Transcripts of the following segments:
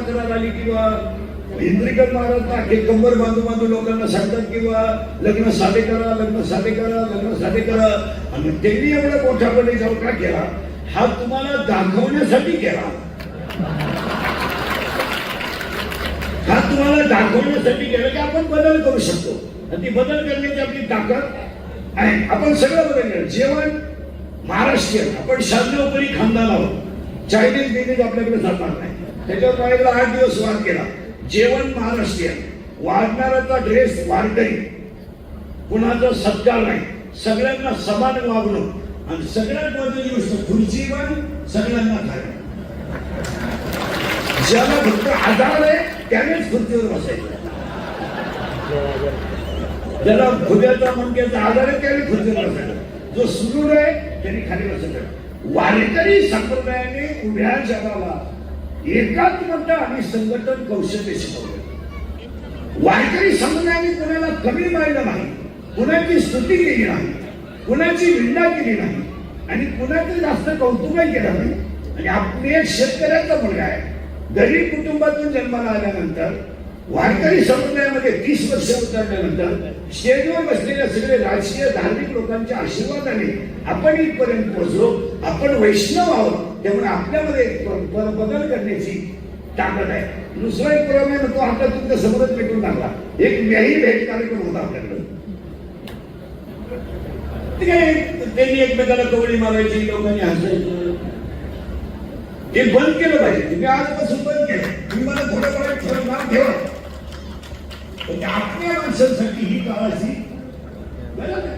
तक्रार आली किंवा इंद्रिकर महाराज अख्खे कंबर बांधू बांधू लोकांना सांगतात किंवा लग्न साधे करा लग्न साधे करा लग्न साधे करा. आणि त्यांनी एवढा मोठ्यापणे जाऊन का केला? हा तुम्हाला दाखवण्यासाठी केला. हा तुम्हाला दाखवण्यासाठी केला की आपण बदल करू शकतो. आणि ती बदल करण्याची आपली ताकद आहे. आपण सगळं बदल जेवण महाराष्ट्रीयन. आपण शास्त्रोपरी खानदान आहोत चायनीज बिनीज आपल्याकडे जाणार नाही. त्याच्यावर माझ्याकडे आठ दिवस वाद केला. जेवण महाराष्ट्रीयन वाढणाऱ्याचा ड्रेस वारकरी कुणाचा सत्कार नाही. सगळ्यांना समान वागणूक. आणि सगळ्यात महत्वाची गोष्ट खुर्ची पण सगळ्यांना खाणं ज्याला फक्त आधार आहे त्यानेच खुर्चीवर बसायचं. ज्याला भुग्याचा मणक्याचा आधार आहे त्याने खुर्चीवर बसायचं. जो सुरू आहे त्यांनी खाली बसायचं. वारकरी संप्रदायाने उभ्या जगाला एकात्मता आणि संघटन कौशल्य शिकवलं. वारकरी संप्रदायाने कोणाला कमी मारलं नाही कुणाची स्तुती केली नाही कुणाची निंदा केली नाही आणि कुणाचं जास्त कौतुकही केलं नाही. आणि आपली एक शेतकऱ्याचा मुलगा आहे गरीब कुटुंबातून जन्माला आल्यानंतर वारकरी समुदायामध्ये तीस वर्ष उतरल्यानंतर स्टेजवर बसलेल्या सगळे राजकीय धार्मिक लोकांच्या आशीर्वादाने आपण इथपर्यंत पोहोचलो आपण वैष्णव आहोत. त्यामुळे आपल्यामध्ये बदल करण्याची ताकद आहे. दुसरा एक पुरावा आहे म्हणजे तो आपल्या तुमच्या समोरच भेटून टाकला. एक व्याही भेट कार्यक्रम होता आपल्याकडं. त्यांनी एकमेकाला कवडी मारायची लोकांनी हसायचं. हे बंद केलं पाहिजे. तुम्ही आजपासून बंद केलं. तुम्ही मला थोडं थोडं थोडं नाव ठेवा. पण आपल्या माणसांसाठी ही काळाची गरज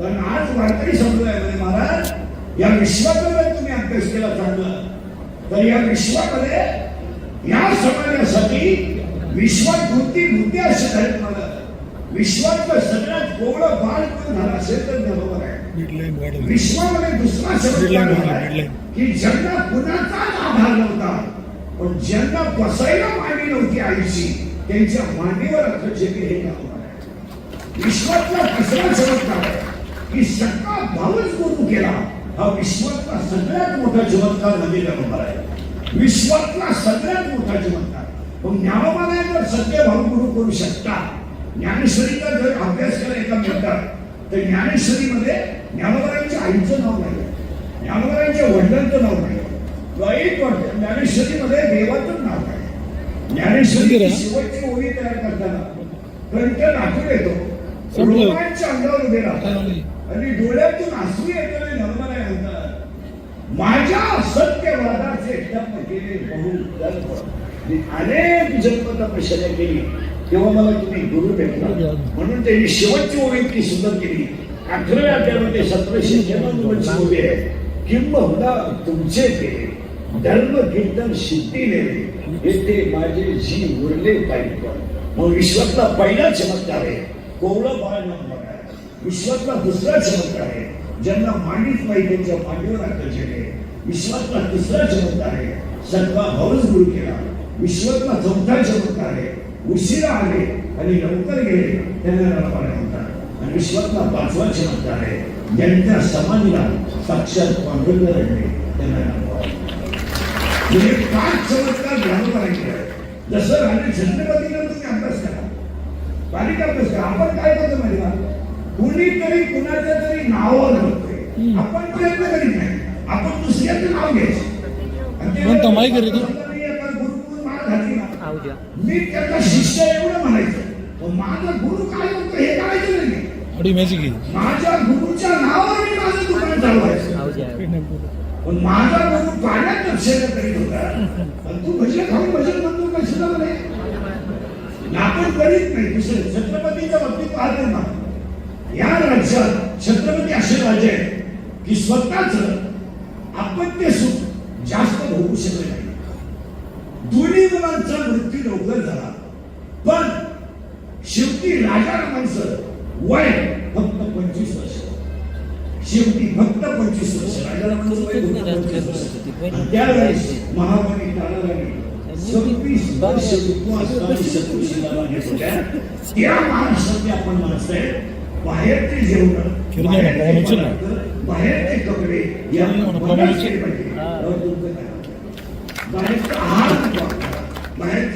कारण आज वारकरी संप्रदायामध्ये महाराज या विश्वामध्ये केला चांगला. तर या विश्वामध्ये या समाजासाठी विश्वात बुद्धी बुद्धी असे आहेत मला विश्वातलं सगळ्यात कोवळं बाळ कोण झालं असेल तर बरोबर आहे विश्वामध्ये दुसरा शब्द. की ज्यांना कुणाचाच आधार नव्हता पण ज्यांना बसायला मांडी नव्हती आईची त्यांच्या मांडीवर अखंडशेती हे आहे. विश्वातला तिसरा चमत्कार की सगळा भावच गुरु केला. हा विश्वातला सगळ्यात मोठा चमत्कार म्हणजे नंबर आहे विश्वातला सगळ्यात मोठा चमत्कार पण ज्ञानोबाला जर सत्य भाव गुरु करू शकता ज्ञानेश्वरीचा जर अभ्यास एका मिनिटात तर ज्ञानेश्वरीमध्ये ज्ञानोबारांच्या आईचं नाव नाही. ज्ञानोबारांच्या वडिलांचं नाव नाही. वाईट वाटतं. ज्ञानेश्वरीमध्ये देवाचं नाव आहे ज्ञानेश्वरी शेवटची ओळी तयार करताना कंठ नाचून येतो. रोमांच्या अंगावर उभे राहतात. आणि डोळ्यातून आसू येतो आणि नर्मदा म्हणतात माझ्या सत्यवादाचे जप केले बहु जन्म. मी अनेक जन्म तपश्चर्या केली. तेव्हा मला तुम्ही गुरु भेटला. म्हणून त्यांनी शेवटची ओळी इतकी सुंदर केली. अठराव्या अध्यायामध्ये सतराशे जन्मची ओळी आहे. किंबहुना तुमचे ते धर्म कीर्तन सिद्धीने येथे माझे जी उरले पाहिजे. मग विश्वातला पहिला चमत्कार आहे. कोवळं बाळ विश्वातला दुसरा चमत्कार आहे. ज्यांना मांडीत नाही त्यांच्या मांडीवर आकर्षण आहे विश्वातला तिसरा चमत्कार आहे. सत्वा भाऊच गुरु केला. विश्वातला चौथा चमत्कार आहे. उशिरा आले आणि लवकर गेले त्यांना नरपाने म्हणतात आणि विश्वातला पाचवा चमत्कार आहे. ज्यांच्या समाधीला साक्षात पांडुरंग रडले त्यांना नरपाने म्हणजे पाच चमत्कार ज्ञानोबारांचे आहेत जसं राजे छत्रपतीला तुम्ही अभ्यास करा. बारीक अभ्यास करा. आपण काय करतो माहिती कुणीतरी कुणाच्या तरी नावावर आपण प्रयत्न करीत नाही. आपण दुसऱ्याचं नाव घ्यायचं. मी त्याचा शिष्य एवढं म्हणायचं. पण माझा गुरु काय म्हणतो हे करायचं नाही. माझ्या गुरुच्या नावावर मी माझं दुकान चालवायचं. पण माझा गुरु पाण्यात दर्शन करीत होता. आणि तू भजन खाऊन भजन म्हणतो सुद्धा म्हणे. आपण करीत नाही. दुसरं छत्रपतीच्या बाबतीत पाहतो ना. या राज्यात छत्रपती असे राजे आहेत की स्वतःच आपत्य सुख जास्त होऊ शकले नाही. दोन्ही मुलांचा मृत्यू लवकर झाला. पण शेवटी राजारामांचं वय फक्त पंचवीस वर्ष. शेवटी फक्त पंचवीस वर्ष. राजारामांचं वय पंचवीस वर्ष. त्यावेळेस महामारी काळाला सव्वीस वर्ष उपवास आणि शत्रुशीला घेत होत्या त्या महाराष्ट्रातले आपण माणसं आहेत. बाहेरचे जेवण. बाहेरचे कपडे. हा. तुमचं काय? बाहेरचा आहार वापरा. बाहेर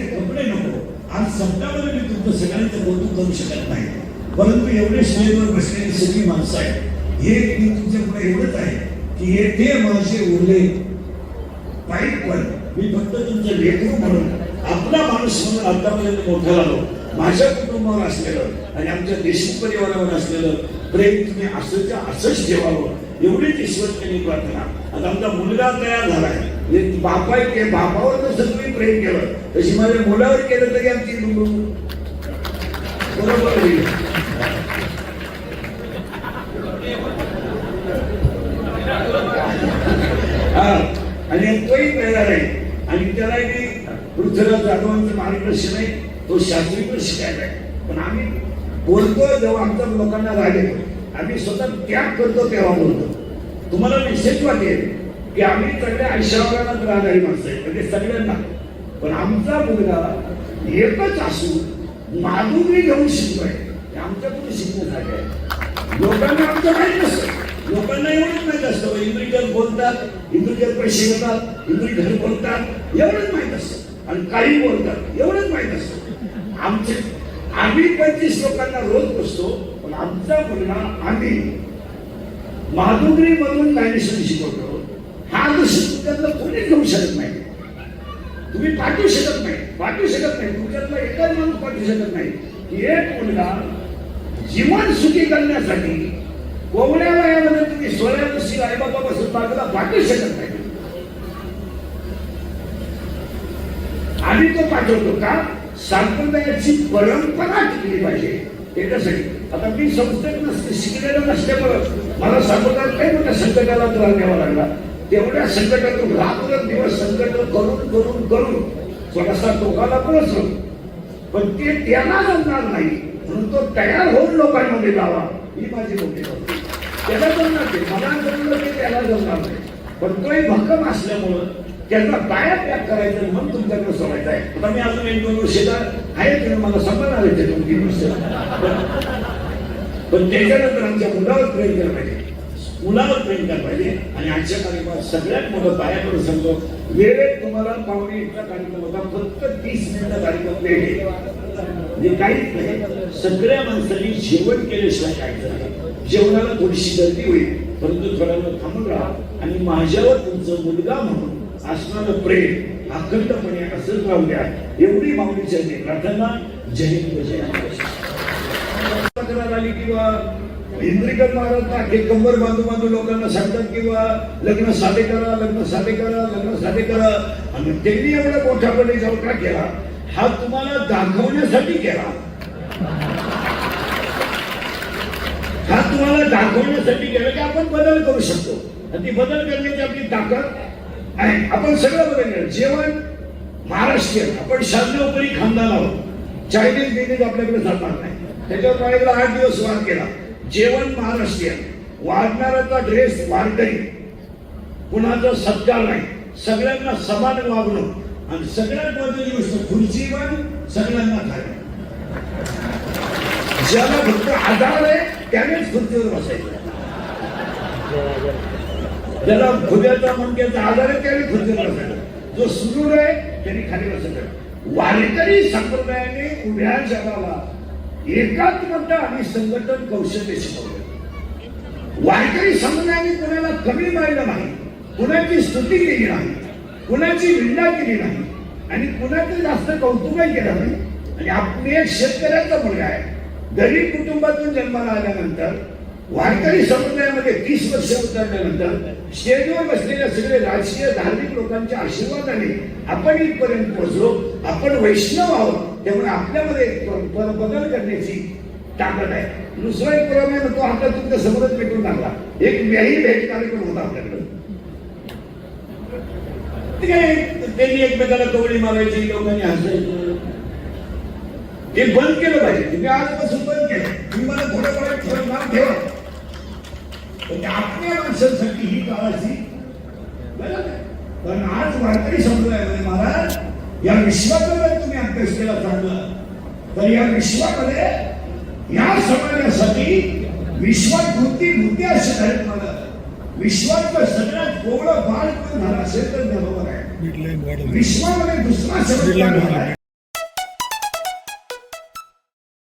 शब्दामध्ये मी तुमचं सगळ्यांचं कौतुक करू शकत नाही परंतु एवढे स्टेजवर बसलेली सगळी माणसं आहेत हे मी तुमच्यापुढे एवढंच आहे की हे ते माझे उरले वाईट पण मी फक्त तुमचं लेकरू म्हणून आपला माणूस म्हणून आतापर्यंत मोठा झालो माझ्या कुटुंबावर असलेलं आणि आमच्या देशी परिवारावर असलेलं प्रेम तुम्ही असंच्या असंच ठेवावं. एवढीच ईश्वरची प्रार्थना. आता आमचा मुलगा तयार झालाय. म्हणजे बापा के बापावर जसं तुम्ही प्रेम केलं. तशी माझ्या मुलावर केलं तरी आमची बरोबर होईल. हा. आणि तोही तयार आहे. आणि त्याला पृथ्वीराज जाधवांचं मार्गदर्शन आहे. तो शास्त्री पण शिकायला आहे पण आम्ही बोलतो जेव्हा आमच्या लोकांना लागेल आम्ही स्वतः त्याग करतो तेव्हा बोलतो. तुम्हाला निश्चित वाटेल की आम्ही सगळ्या आयुष्यावरांना राहणारी माणसं आहे म्हणजे सगळ्यांना. पण आमचा मुलगा एकच असून माधुरी घेऊन शिकतोय. हे आमच्या पुढे आहे लोकांना आमचं माहीत नसतं. लोकांना एवढंच माहीत असतं. इंद्रिजन बोलतात इंद्रिजन पैसे घेतात इंद्रिजन बोलतात एवढंच माहीत असतं. आणि काही बोलतात एवढंच माहीत असतं. आमचे आम्ही पंचवीस लोकांना रोज बसतो पण आमचा मुलगा आम्ही माधुरी मधून ज्ञानेश्वरी शिकवतो. हा आदर्श त्यातलं कोणी घेऊ शकत नाही. तुम्ही पाठवू शकत नाही. पाठवू शकत नाही. तुमच्यातला एकच माणूस पाठवू शकत नाही. एक मुलगा जीवन सुखी करण्यासाठी कोवड्या वयामध्ये तुम्ही सोळा वर्षी आईबापापासून बाजूला पाठवू शकत नाही. आम्ही तो पाठवतो का? संप्रदायाची परंपरा टिकली पाहिजे. त्याच्यासाठी आता मी संस्थेत नसते शिकलेलं नसल्यामुळं मला संप्रदायात काही मोठ्या संकटाला त्रास द्यावा लागला. तेवढ्या संकटातून रात्र दिवस संकट करून करून करून थोडासा टोकाला पोहोचलो पण ते त्याला जमणार नाही. म्हणून तो तयार होऊन लोकांमध्ये लावा ही माझी मोठी त्याला जमणार ते मला जमलं ते त्याला जमणार नाही. पण तोही भक्कम असल्यामुळं त्याचा पाया त्याग करायचं म्हणून तुमच्याकडे आहे आता मी अजून एक दोन वर्ष आहे तुम्ही मला समजणार आले ते दोन तीन वर्ष पण- त्याच्यानंतर आमच्या मुलावर प्रेम केलं पाहिजे. मुलावर प्रेम केलं पाहिजे. आणि आजच्या कार्यक्रमात सगळ्यात मोठं पायाकडे सांगतो वेळेत तुम्हाला पाहुणे इतका कार्यक्रम होता फक्त तीस मिनिटं कार्यक्रम वेळ आहे. म्हणजे काहीच नाही सगळ्या माणसांनी जेवण केल्याशिवाय काय जेवणाला थोडीशी गर्दी होईल परंतु थोड्या वेळ थांबून राहा. आणि माझ्यावर तुमचं मुलगा म्हणून असणारं प्रेम अखंडपणे असंच राहू द्या एवढी माऊलीच्या मी प्रार्थना जय हिंद जय आली किंवा इंद्रिकन महाराज नाके कंबर बांधू बांधू लोकांना सांगतात किंवा लग्न साधे करा लग्न साधे करा लग्न साधे करा. आणि त्यांनी एवढा मोठापणे जाऊन का केला? हा तुम्हाला दाखवण्यासाठी केला. हा तुम्हाला दाखवण्यासाठी केला की आपण बदल करू शकतो. आणि ती बदल करण्याची आपली ताकद आहे आपण सगळं बघितलं जेवण महाराष्ट्रीयन आपण शास्त्रोपरी खानदान आहोत. चायनीज बिनीज आपल्याकडे जाणार नाही. त्याच्यावर माझ्याकडे आठ दिवस वाद केला. जेवण महाराष्ट्रीयन. वाढणाऱ्याचा ड्रेस वारकरी. कुणाचा सत्कार नाही. सगळ्यांना समान वागणूक. आणि सगळ्यात महत्वाची गोष्ट खुर्ची पण सगळ्यांना खाली ज्याला फक्त आधार आहे त्यानेच खुर्चीवर बसायचं. ज्याला खुद्याचा मणक्याचा आधार आहे त्याने खुर्चीवर बसायला जो सुदूर आहे त्यांनी खाली बसायला वारकरी संप्रदायाने उभ्या जगाला एकात्मता आणि संघटन कौशल्य शिकवलं. वारकरी संप्रदायाने कोणाला कमी मानलं नाही कुणाची स्तुती केली नाही कुणाची निंदा केली नाही आणि कुणाचं जास्त कौतुकही केलं नाही. आणि आपली एक शेतकऱ्याचा मुलगा आहे. गरीब कुटुंबातून जन्माला आल्यानंतर वारकरी समुदायामध्ये तीस वर्ष उतरल्यानंतर स्टेजवर बसलेल्या सगळे राजकीय धार्मिक लोकांच्या आशीर्वादाने आपण इथपर्यंत पोहोचलो. आपण वैष्णव आहोत त्यामुळे आपल्यामध्ये बदल करण्याची ताकद आहे. दुसरा एक प्रॉब्लेम आहे तो आता तुमच्या समोरच भेटून टाकला. एक व्याही भेट कार्यक्रम होता आपल्याकडे. त्यांनी एकमेकाला कवडी मारायची लोकांनी हसायचं. हे बंद केलं पाहिजे. तुम्ही आजपासून बंद केलं. तुम्ही मला थोडं थोडं थोडं नाव ठेवा. पण आपल्या माणसांसाठी ही काळाची गरज आहे. कारण आज वारकरी संप्रदायामध्ये महाराज या विश्वामध्ये तुम्ही अभ्यास केला चांगला. तर या विश्वामध्ये या समाजासाठी विश्वात बुद्धी बुद्धी असे आहेत मला विश्वातलं सगळ्यात कोवळं बाळ कोण झालं असेल तर बरोबर आहे. विश्वामध्ये दुसरा शब्द?